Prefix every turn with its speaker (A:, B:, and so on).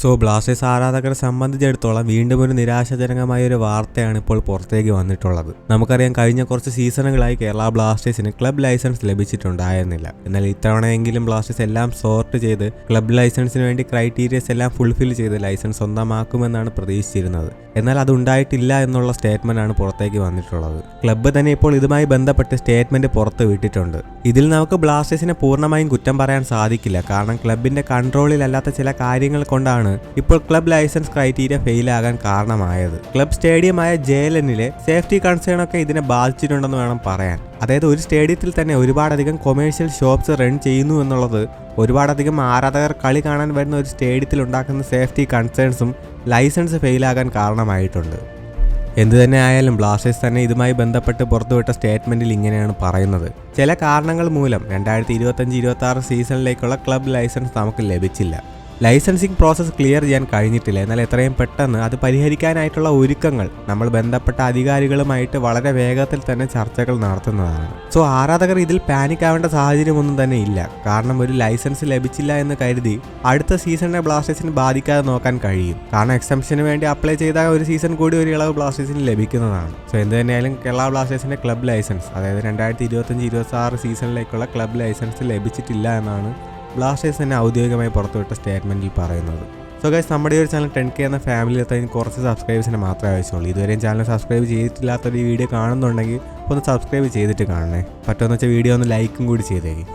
A: So Blasters ആരാധകരെ സംബന്ധിച്ചിടത്തോളം വീണ്ടും ഒരു നിരാശാജനകമായ ഒരു വാർത്തയാണ് ഇപ്പോൾ പുറത്തേക്ക് വന്നിട്ടുള്ളത്. നമുക്കറിയാം കഴിഞ്ഞ കുറച്ച് സീസണുകളായി കേരള ബ്ലാസ്റ്റേഴ്സിന് ക്ലബ് ലൈസൻസ് ലഭിച്ചിട്ടുണ്ടായിരുന്നില്ല. എന്നാൽ ഇത്തവണയെങ്കിലും ബ്ലാസ്റ്റേഴ്സ് എല്ലാം സോർട്ട് ചെയ്ത് ക്ലബ് ലൈസൻസിന് വേണ്ടി ക്രൈറ്റീരിയസ് എല്ലാം ഫുൾഫിൽ ചെയ്ത് ലൈസൻസ് സ്വന്തമാക്കുമെന്നാണ് പ്രതീക്ഷിച്ചിരുന്നത്. എന്നാൽ അതുണ്ടായിട്ടില്ല എന്നുള്ള സ്റ്റേറ്റ്മെന്റ് ആണ് പുറത്തേക്ക് വന്നിട്ടുള്ളത്. ക്ലബ്ബ് തന്നെ ഇപ്പോൾ ഇതുമായി ബന്ധപ്പെട്ട് സ്റ്റേറ്റ്മെന്റ് പുറത്ത് വിട്ടിട്ടുണ്ട്. ഇതിൽ നമുക്ക് ബ്ലാസ്റ്റേഴ്സിനെ പൂർണമായും കുറ്റം പറയാൻ സാധിക്കില്ല. കാരണം ക്ലബിന്റെ കൺട്രോളിലല്ലാത്ത ചില കാര്യങ്ങൾ കൊണ്ടാണ് ഇപ്പോൾ ക്ലബ് ലൈസൻസ് ക്രൈറ്റീരിയ ഫെയിലാകാൻ കാരണമായത്. ക്ലബ് സ്റ്റേഡിയമായ ജെ എൽ എന്നിലെ സേഫ്റ്റി കൺസേൺ ഒക്കെ ഇതിനെ ബാധിച്ചിട്ടുണ്ടെന്ന് വേണം പറയാൻ. അതായത് ഒരു സ്റ്റേഡിയത്തിൽ തന്നെ ഒരുപാടധികം കൊമേഴ്ഷ്യൽ ഷോപ്സ് റൺ ചെയ്യുന്നു എന്നുള്ളത് ഒരുപാടധികം ആരാധകർ കളി കാണാൻ വരുന്ന ഒരു സ്റ്റേഡിയത്തിൽ ഉണ്ടാക്കുന്ന സേഫ്റ്റി കൺസേൺസും ലൈസൻസ് ഫെയിലാകാൻ കാരണമായിട്ടുണ്ട്. എന്തു തന്നെ ആയാലും ബ്ലാസ്റ്റേഴ്സ് തന്നെ ഇതുമായി ബന്ധപ്പെട്ട് പുറത്തുവിട്ട സ്റ്റേറ്റ്മെന്റിൽ ഇങ്ങനെയാണ് പറയുന്നത്. ചില കാരണങ്ങൾ മൂലം രണ്ടായിരത്തി ഇരുപത്തഞ്ച് ഇരുപത്തി സീസണിലേക്കുള്ള ക്ലബ് ലൈസൻസ് നമുക്ക് ലഭിച്ചില്ല. ലൈസൻസിങ് പ്രോസസ്സ് ക്ലിയർ ചെയ്യാൻ കഴിഞ്ഞിട്ടില്ല. എന്നാൽ എത്രയും പെട്ടെന്ന് അത് പരിഹരിക്കാനായിട്ടുള്ള ഒരുക്കങ്ങൾ നമ്മൾ ബന്ധപ്പെട്ട അധികാരികളുമായിട്ട് വളരെ വേഗത്തിൽ തന്നെ ചർച്ചകൾ നടത്തുന്നതാണ്. സോ ആരാധകർ ഇതിൽ പാനിക് ആവേണ്ട സാഹചര്യമൊന്നും തന്നെ ഇല്ല. കാരണം ഒരു ലൈസൻസ് ലഭിച്ചില്ല എന്ന് കരുതി അടുത്ത സീസണിനെ ബ്ലാസ്റ്റേഴ്സിന് ബാധിക്കാതെ നോക്കാൻ കഴിയും. കാരണം എക്സംഷന് വേണ്ടി അപ്ലൈ ചെയ്ത ഒരു സീസൺ കൂടി ഒരു ഇളവ് ബ്ലാസ്റ്റേഴ്സിന് ലഭിക്കുന്നതാണ്. സോ എന്ത് തന്നെയായാലും കേരള ബ്ലാസ്റ്റേഴ്സിന്റെ ക്ലബ് ലൈസൻസ് അതായത് രണ്ടായിരത്തി ഇരുപത്തഞ്ച് ഇരുപത്തി ആറ് സീസണിലേക്കുള്ള ക്ലബ് ലൈസൻസ് ലഭിച്ചിട്ടില്ല എന്നാണ് ബ്ലാസ്റ്റേഴ്സ് തന്നെ ഔദ്യോഗികമായി പുറത്തുവിട്ട സ്റ്റേറ്റ്മെന്റിൽ പറയുന്നത്. സോ ഗൈസ് നമ്മുടെ ഈ ഒരു ചാനൽ ടെൻ കെ എന്ന ഫാമിലി എത്താൻ കുറച്ച് സബ്സ്ക്രൈബേഴ്സിനെ മാത്രമേ ആവശ്യമുള്ളൂ. ഇതുവരെയും ചാനൽ സബ്സ്ക്രൈബ് ചെയ്തിട്ടില്ലാത്തൊരു വീഡിയോ കാണുന്നുണ്ടെങ്കിൽ ഒന്ന് സബ്സ്ക്രൈബ് ചെയ്തിട്ട് കാണണേ. പറ്റുമെന്ന് വെച്ചാൽ വീഡിയോ ഒന്ന് ലൈക്കും കൂടി ചെയ്തേക്കും.